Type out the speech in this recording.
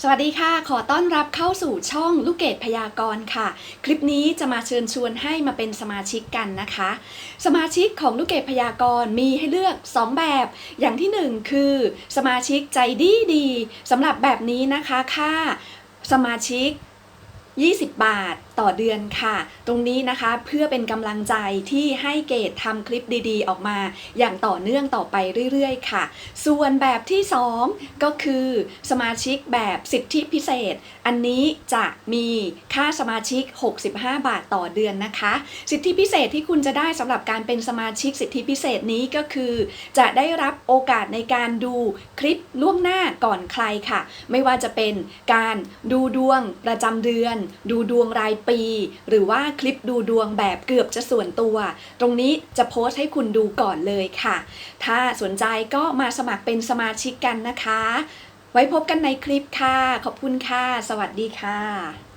สวัสดีค่ะ ขอต้อนรับเข้าสู่ช่องลูกเกดพยากรณ์ค่ะ คลิปนี้จะมาเชิญชวนให้มาเป็นสมาชิกกันนะคะ สมาชิกของลูกเกดพยากรณ์มีให้เลือก 2 แบบ อย่างที่ 1 คือ สมาชิกใจดีดีสำหรับแบบนี้นะคะค่าสมาชิก 20 บาทต่อเดือนค่ะ ตรงนี้นะคะเพื่อเป็นกำลังใจที่ให้เกดทำคลิปดีๆ ออกมา อย่างต่อเนื่องต่อไปเรื่อยๆ ค่ะ ส่วนแบบที่ 2 ก็คือสมาชิกแบบสิทธิพิเศษ อันนี้จะมีค่าสมาชิก 65 บาทต่อเดือนนะคะ สิทธิพิเศษที่คุณจะได้สำหรับการเป็นสมาชิกสิทธิพิเศษนี้ก็คือ จะได้รับโอกาสในการดูคลิปล่วงหน้าก่อนใครค่ะ ไม่ว่าจะเป็นการดูดวงประจำเดือน ดูดวงรายปี หรือว่าคลิปดูดวงแบบเกือบจะส่วนตัว ตรงนี้จะโพสต์ให้คุณดูก่อนเลยค่ะ ถ้าสนใจก็มาสมัครเป็นสมาชิกกันนะคะ ไว้พบกันในคลิปค่ะ ขอบคุณค่ะ สวัสดีค่ะ